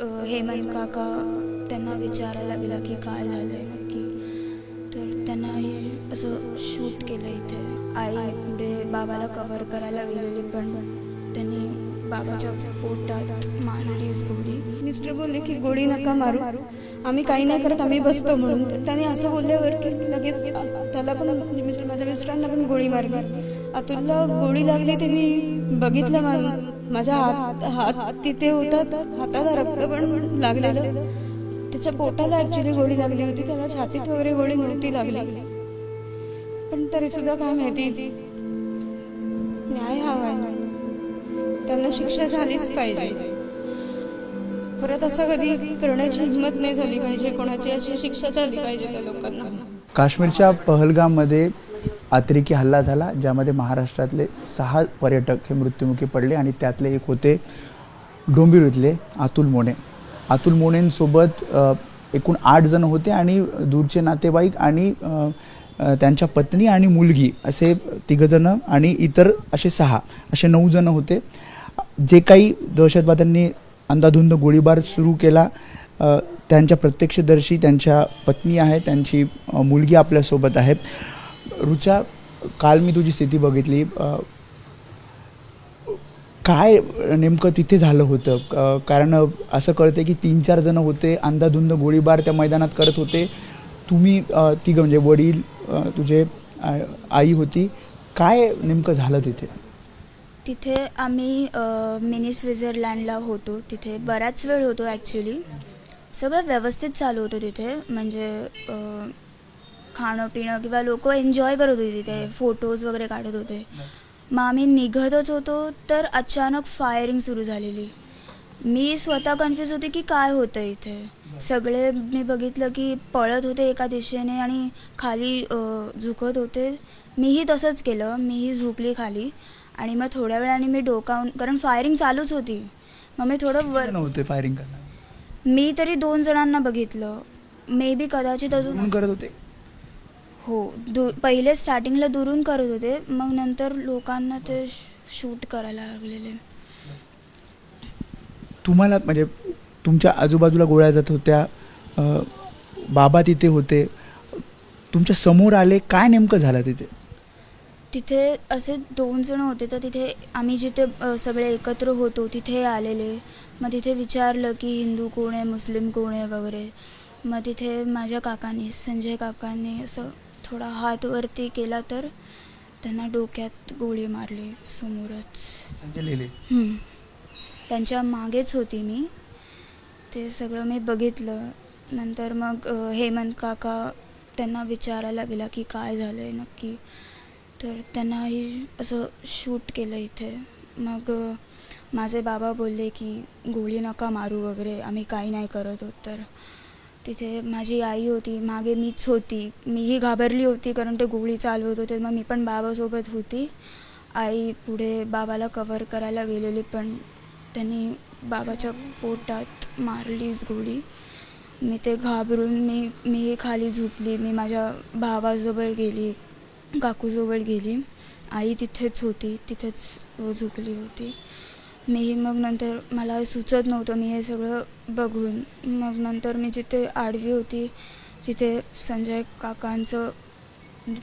हेमंत काका त्यांना विचारायला गेला की काय झालं आहे नक्की. तर त्यांना हे असं शूट केलं इथे. आई पुढे बाबाला कवर करायला गेलेली पण त्यांनी बाबाच्या पोटात मारलीच गोळी मिस्टर बोलले की गोळी नका मारू. आम्ही काही नाही करत आम्ही बसतो म्हणून. तर त्याने असं बोलल्यावर की लगेच त्याला पण मिस्टर माझ्या मिस्टरांना पण गोळी मारली. अतुलला गोळी लागली ते मी बघितलं मारून. माझ्या हात हात तिथे होता हाताला रक्त पण लागलेलं. त्याच्या पोटाला ॲक्च्युली गोळी लागली होती त्याला छातीत वगैरे गोळी नव्हती लागली. पण तरी सुद्धा काय माहिती न्याय हवा त्यांना शिक्षा झालीच पाहिजे. परत असं कधी करण्याची हिंमत नाही झाली पाहिजे कोणाची अशी शिक्षा झाली पाहिजे त्या लोकांना. काश्मीरच्या पहलगाममध्ये अतिरेकी हल्ला झाला ज्यामध्ये महाराष्ट्रातले सहा पर्यटक हे मृत्युमुखी पडले आणि त्यातले एक होते डोंबिवलीतले अतुल मोने. अतुल मोनेंसोबत एकूण आठ जण होते आणि दूरचे नातेवाईक आणि त्यांच्या पत्नी आणि मुलगी असे तिघजणं आणि इतर असे सहा असे नऊ जण होते. जे काही दहशतवाद्यांनी अंधाधुंद गोळीबार सुरू केला त्यांच्या प्रत्यक्षदर्शी त्यांच्या पत्नी आहे त्यांची मुलगी आपल्यासोबत आहे. रुचा काल मी तुझी स्थिती बघितली. काय नेमकं तिथे झालं होतं? कारण असं कळतं की तीन चार जण होते अंधाधुंद गोळीबार त्या मैदानात करत होते. तुम्ही अ, तिघं म्हणजे वडील तुझे आई होती. काय नेमकं झालं तिथे? तिथे आम्ही मिनी स्वित्झर्लँडला होतो. तिथे बराच वेळ होतो ॲक्च्युली सगळं व्यवस्थित चालू होतं तिथे. म्हणजे खाणं पिणं किंवा लोक एन्जॉय करत होते तिथे फोटोज वगैरे काढत होते. मग आम्ही निघतच होतो तर अचानक फायरिंग सुरू झालेली. मी स्वतः कन्फ्यूज होते की काय होतं इथे. सगळे मी बघितलं की पळत होते एका दिशेने आणि खाली झुकत होते. मीही तसंच केलं मीही झुकली खाली. आणि मग थोड्या वेळाने मी डोकावून कारण फायरिंग चालूच होती. मग मी थोडं वर जण होते फायरिंग करणार मी तरी दोन जणांना बघितलं. मे बी कदाचित अजून करत होते? हो दू पहिले स्टार्टिंगला दुरून करत होते मग नंतर लोकांना ते शूट करायला लागलेले. तुम्हाला म्हणजे तुमच्या आजूबाजूला गोळ्या जात होत्या अ, बाबा तिथे होते. तुमच्यासमोर आले काय नेमकं झालं तिथे? तिथे असे दोन जण होते तर तिथे आम्ही जिथे अ, सगळे एकत्र होतो तिथे आलेले. मग तिथे विचारलं की हिंदू कोण आहे मुस्लिम कोण आहे वगैरे. मग तिथे माझ्या काकांनी संजय काकांनी असं थोडा हात वरती केला तर त्यांना डोक्यात गोळी मारली समोरच. संजय लेले हम्म. त्यांच्या मागेच होती मी. ते सगळं मी बघितलं. नंतर मग अ, हेमंत काका त्यांना विचारायला गेला की काय झालं आहे नक्की. तर त्यांनाही असं शूट केलं इथे. मग अ, माझे बाबा बोलले की गोळी नका मारू वगैरे. आम्ही काही नाही करत होत तर तिथे माझी आई होती मागे मीच होती. मीही घाबरली होती कारण ते गोळी चालवत होते. मग मी पण बाबासोबत होती. आई पुढे बाबाला कवर करायला गेलेली पण त्यांनी बाबाच्या पोटात मारलीच गोळी. मी ते घाबरून मी मीही खाली झुकली मी माझ्या भावाजवळ गेली काकूजवळ गेली. आई तिथेच होती तिथेच झुकली होती. मी मग नंतर मला सुचत नव्हतं मी हे सगळं बघून. मग नंतर मी जिथे आडवी होती तिथे संजय काकांचं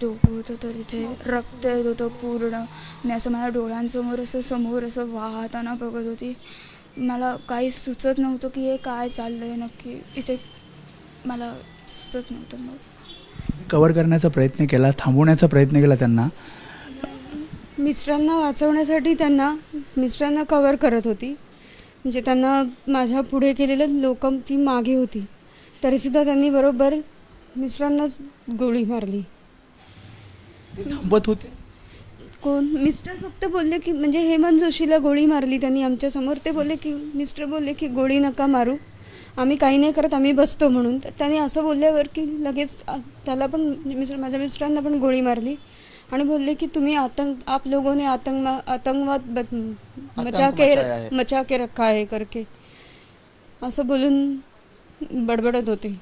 डोकं होतं तर तिथे रक्त येत होतं पूर्ण. मी असं माझ्या डोळ्यांसमोर असं समोर असं वाहताना बघत होती. मला काही सुचत नव्हतं की हे काय चाललं आहे नक्की इथे मला सुचत नव्हतं. मग कवर करण्याचा प्रयत्न केला थांबवण्याचा प्रयत्न केला त्यांना. मिस्टरांना वाचवण्यासाठी त्यांना मिस्टरांना कवर करत होती. म्हणजे त्यांना माझ्या पुढे केलेलं लोक ती मागे होती. तरीसुद्धा त्यांनी बरोबर मिस्टरांनाच गोळी मारली. थांबत होते? कोण? मिस्टर फक्त बोलले की म्हणजे हेमंत जोशीला गोळी मारली त्यांनी आमच्यासमोर ते बोलले की मिस्टर बोलले की गोळी नका मारू. आम्ही काही नाही करत आम्ही बसतो म्हणून. तर त्याने असं बोलल्यावर की लगेच त्याला पण म्हणजे मिस्टर माझ्या मिस्टरांना पण गोळी मारली. आणि बोलले की तुम्ही आतंक आप लोगों ने आतंक आतंकवाद बद- मचा के है. मचा के रखा आहे करके। असं बोलून बडबडत होते.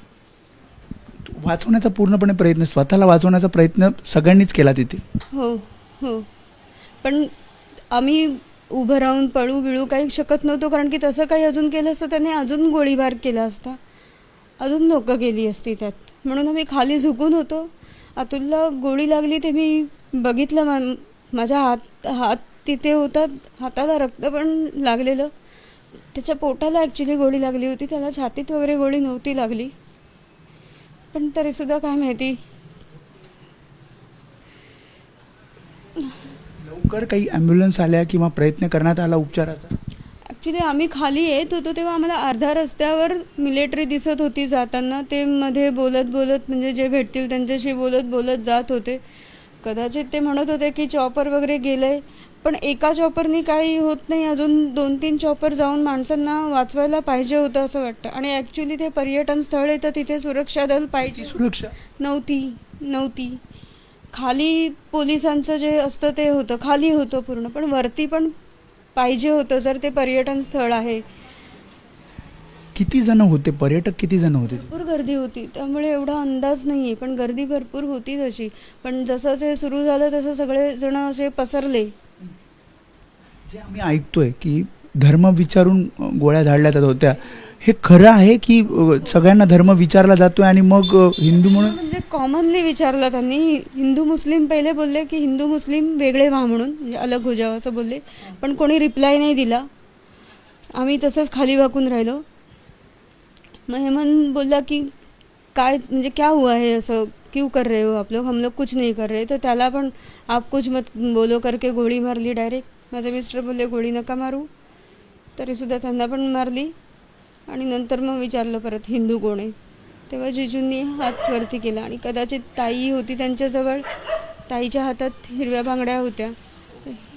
वाचवण्याचा पूर्णपणे प्रयत्न स्वतःला वाचवण्याचा प्रयत्न सगळ्यांनीच केला तिथे. हो हो. पण आम्ही उभं राहून पळू बिळू काही शकत नव्हतो कारण की तसं काही अजून केलं असतं त्याने अजून गोळीबार केला असता. अजून लोक गेली असती त्यात. म्हणून आम्ही खाली झुकून होतो. अतुलला गोळी लागली ते मी बघितलं मा माझ्या हात हात तिथे होता हाताला रक्त पण लागलेलं. त्याच्या पोटाला ॲक्च्युली गोळी लागली होती त्याला छातीत वगैरे गोळी नव्हती लागली. पण तरीसुद्धा काय माहिती. लवकर काही ॲम्ब्युलन्स आल्या किंवा प्रयत्न करण्यात आला उपचाराचा? ॲक्च्युली आम्ही खाली येत होतो तेव्हा आम्हाला अर्ध्या रस्त्यावर मिलिटरी दिसत होती जाताना. ते मध्ये बोलत बोलत म्हणजे जे भेटतील त्यांच्याशी बोलत बोलत जात होते. कदाचित ते म्हणत होते की चॉपर वगैरे गेलंय पण एका चॉपरनी काही होत नाही. अजून दोन तीन चॉपर जाऊन माणसांना वाचवायला पाहिजे होतं असं वाटतं. आणि ॲक्च्युली ते पर्यटन स्थळ आहे तर तिथे सुरक्षा दल पाहिजे. सुरक्षा? नव्हती नव्हती खाली पोलिसांचं जे असतं ते होतं. खाली होतं पूर्ण पण वरती पण पाहिजे होतं जर ते पर्यटन स्थळ आहे. किती जण होते? पर्यटक किती जण होते? भरपूर गर्दी होती. त्यामुळे एवढा अंदाज नाही आहे पण गर्दी भरपूर होती तशी. पण जसं जे सुरू झालं तसं सगळे जण असे पसरले. जे आम्ही ऐकतोय की धर्म विचारून गोळ्या झाडल्या जात होत्या हे खरं आहे की सगळ्यांना धर्म विचारला जातोय आणि मग हिंदू म्हणून? म्हणजे कॉमनली विचारलं त्यांनी. हिंदू मुस्लिम पहिले बोलले की हिंदू मुस्लिम वेगळे व्हा म्हणून म्हणजे अलग हो जावं असं बोलले. पण कोणी रिप्लाय नाही दिला. आम्ही तसंच खाली वाकून राहिलो. मग हेमंत बोलला की काय म्हणजे क्या हुआ है असं? क्यों कर रहे हो आप लोग? हम लोग कुछ नहीं कर रहे. तर त्याला पण आप कुछ मत बोलो करके गोळी मारली डायरेक्ट. माझे मिस्टर बोलले गोळी नका मारू. तरीसुद्धा त्यांना पण मारली. आणि नंतर मग विचारलं परत हिंदू कोण आहे. तेव्हा जिजूंनी हात वरती केला आणि कदाचित ताई होती त्यांच्याजवळ. ताईच्या हातात हिरव्या बांगड्या होत्या.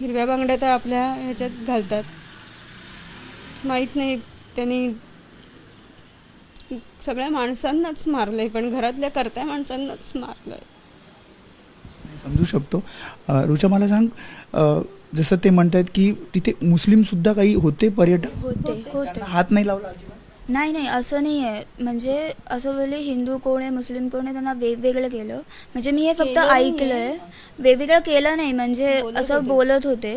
हिरव्या बांगड्या तर आपल्या ह्याच्यात घालतात. माहीत नाही त्यांनी सगळ्या माणसांनाच मारलंय पण घरातल्या करत्या माणसांनाच मारलंय. समजू शकतो. रुचा मला सांग अ, जसं ते म्हणतात की तिथे मुस्लिम सुद्धा काही होते पर्यटक? होते होते. त्यांना हात नाही लावला? नाही नाही असं नाही आहे म्हणजे असं बोलले हिंदू कोण आहे मुस्लिम कोण आहे त्यांना वेगवेगळं केलं. म्हणजे मी हे फक्त केलं नाहीये. ऐकलंय. वेगवेगळं केलं नाही. म्हणजे बोलत असं होते. बोलत होते.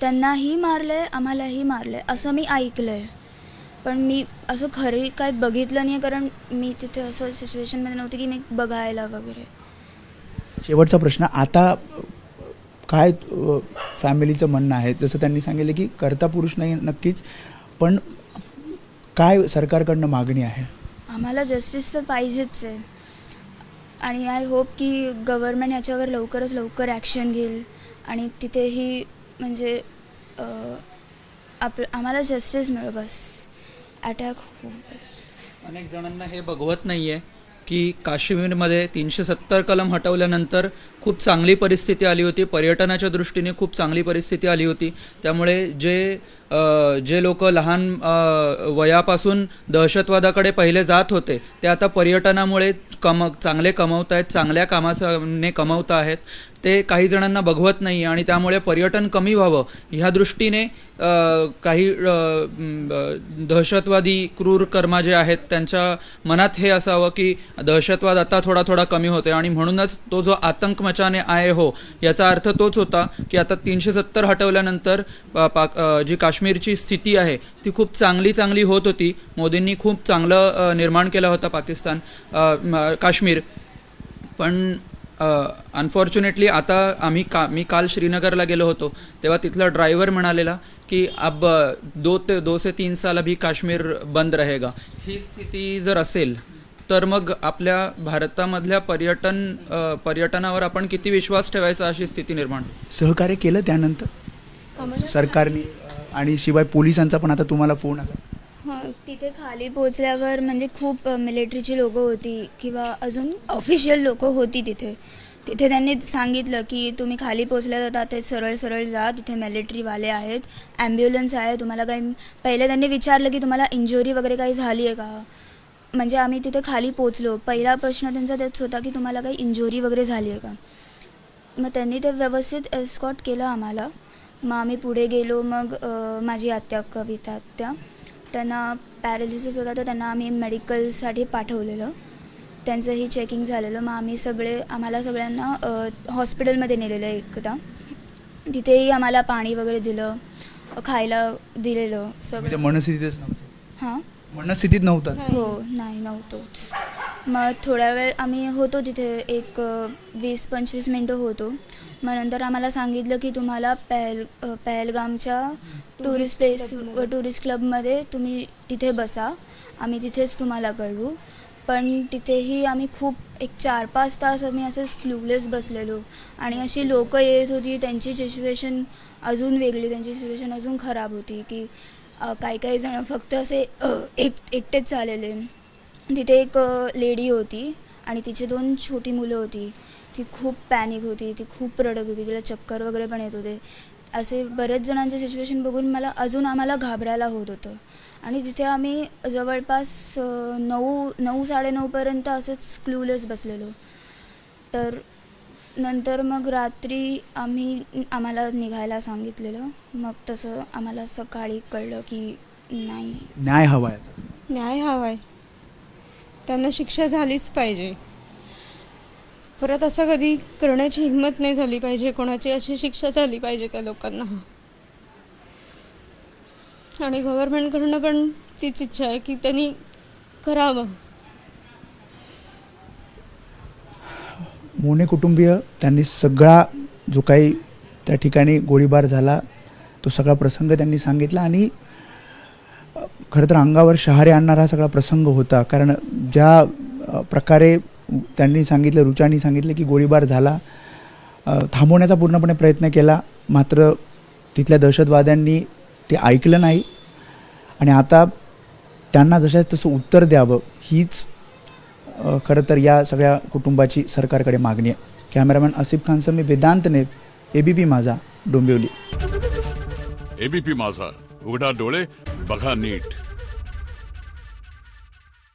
त्यांनाही मारलंय आम्हालाही मारलंय. असं मी ऐकलंय. पण मी असं खरी काय बघितलं नाही कारण मी तिथे असं सिच्युएशनमध्ये नव्हती की मी बघायला वगैरे. शेवटचा प्रश्न आता काय फॅमिलीचं म्हणणं आहे? जसं त्यांनी सांगितलं की कर्ता पुरुष नाही नक्कीच. पण काय सरकारकडनं मागणी आहे? आम्हाला जस्टिस तर पाहिजेच आहे. आणि आय होप की गव्हर्मेंट ह्याच्यावर लवकरच लवकर ॲक्शन घेईल. आणि तिथेही म्हणजे आप आम्हाला जस्टिस मिळो बस. अटॅक हो बस. अनेक जणांना हे बघवत नाहीये की काश्मीरमध्ये तीनशे सत्तर कलम हटवल्यानंतर खूप चांगली परिस्थिती आली होती. पर्यटनाच्या दृष्टीने खूप चांगली परिस्थिती आली होती. त्यामुळे जे जे लोक लहान वयापासून दहशतवादाकडे पहिले जात होते ते आता पर्यटनामुळे कम चांगले कमवत आहेत चांगल्या कामाने कमवत आहेत. ते काही जणांना बघवत नाही आणि त्यामुळे पर्यटन कमी व्हावं. ह्या दृष्टीने काही दहशतवादी क्रूर कर्मा जे आहेत त्यांच्या मनात हे असावं की दहशतवाद आता थोडा थोडा कमी होतोय. आणि म्हणूनच तो जो आतंक मचाने आये हो याचा अर्थ तोच होता की आता तीनशे सत्तर हटवल्यानंतर पा- पाक- अ, काश्मीरची स्थिती आहे ती खूप चांगली चांगली होत होती. मोदींनी खूप चांगलं निर्माण केलं होतं पाकिस्तान काश्मीर. पण अनफॉर्च्युनेटली आता आम्ही का मी काल श्रीनगरला गेलो होतो तेव्हा तिथला ड्रायव्हर म्हणालेला की अब दो ते दो से तीन साल अभी काश्मीर बंद रहेगा. ही स्थिती जर असेल तर मग आपल्या भारतामधल्या पर्यटन पर्यटनावर आपण किती विश्वास ठेवायचा अशी स्थिती निर्माण. सहकार्य केलं त्यानंतर? सरकारने? आणि शिवाय पोलिसांचा पण आता तुम्हाला फोन आला. तिथे खाली पोचल्यावर म्हणजे खूप मिलिटरीची लोकं होती किंवा अजून ऑफिशियल लोकं होती तिथे. तिथे त्यांनी सांगितलं की तुम्ही खाली पोचल्या जाता ते सरळ सरळ जा तिथे मिलिटरीवाले आहेत ॲम्ब्युलन्स आहे तुम्हाला काही पहिले त्यांनी विचारलं की तुम्हाला इंजुरी वगैरे काही झाली आहे का? म्हणजे आम्ही तिथे खाली पोचलो पहिला प्रश्न त्यांचा तेच होता की तुम्हाला काही इंजुरी वगैरे झाली आहे का? मग त्यांनी ते व्यवस्थित एस्कॉट केलं आम्हाला. मग आम्ही पुढे गेलो मग माझी आत्या कविता आत्या त्यांना पॅरालिसिस होता तर त्यांना आम्ही मेडिकलसाठी पाठवलेलं. त्यांचंही चेकिंग झालेलं. मग आम्ही सगळे आम्हाला सगळ्यांना हॉस्पिटलमध्ये नेलेलं एकदा. तिथेही आम्हाला पाणी वगैरे दिलं खायला दिलेलं सगळं. ते मनस्थितीतच हां? मनस्थितीत नव्हता हो नाही नव्हतोच. मग थोड्या वेळ आम्ही होतो तिथे एक वीस पंचवीस मिनटं होतो. मग नंतर आम्हाला सांगितलं की तुम्हाला पहल पहलगामच्या टुरिस्ट प्लेस टुरिस्ट क्लबमध्ये तुम्ही तिथे बसा. आम्ही तिथेच तुम्हाला कळवू. पण तिथेही आम्ही खूप एक चार पाच तास आम्ही असंच क्लूलेस बसलेलो. आणि अशी लोकं येत होती त्यांची सिच्युएशन अजून वेगळी त्यांची सिच्युएशन अजून खराब होती की काही काही जण फक्त असे एक एकटेच चाललेले. तिथे एक लेडी होती आणि तिचे दोन छोटी मुलं होती. ती खूप पॅनिक होती ती खूप रडत होती तिला चक्कर वगैरे पण येत होते. असे बरेच जणांचे सिच्युएशन बघून मला अजून आम्हाला घाबरायला होत होतं. आणि तिथे आम्ही जवळपास नऊ नऊ साडेनऊपर्यंत असंच क्लूलेस बसलेलो. तर नंतर मग रात्री आम्ही आम्हाला निघायला सांगितलेलं. मग तसं आम्हाला सकाळी कळलं की नाही. न्याय हवा आहे न्याय हवाय. त्यांना शिक्षा झालीच पाहिजे. परत असं कधी करण्याची हिंमत नाही झाली पाहिजे कोणाची अशी शिक्षा झाली पाहिजे त्या लोकांना. आणि गव्हर्नमेंटकडनं पण तीच इच्छा आहे की त्यांनी करावं. मोने कुटुंबीय त्यांनी सगळा जो काही त्या ठिकाणी गोळीबार झाला तो सगळा प्रसंग त्यांनी सांगितला आणि खरं तर अंगावर शहारे आणणारा सगळा प्रसंग होता. कारण ज्या प्रकारे त्यांनी सांगितलं रुचानी सांगितलं की गोळीबार झाला. थांबवण्याचा पूर्णपणे प्रयत्न केला. मात्र तिथल्या दहशतवाद्यांनी ते ऐकलं नाही. आणि आता त्यांना जशा तसं उत्तर द्यावं हीच खरं तर या सगळ्या कुटुंबाची सरकारकडे मागणी आहे. कॅमेरामॅन आसिफ खानसह मी वेदांतने ए बी पी माझा डोंबिवली. एबीपी माझा. उघडा डोळे बघा नीट.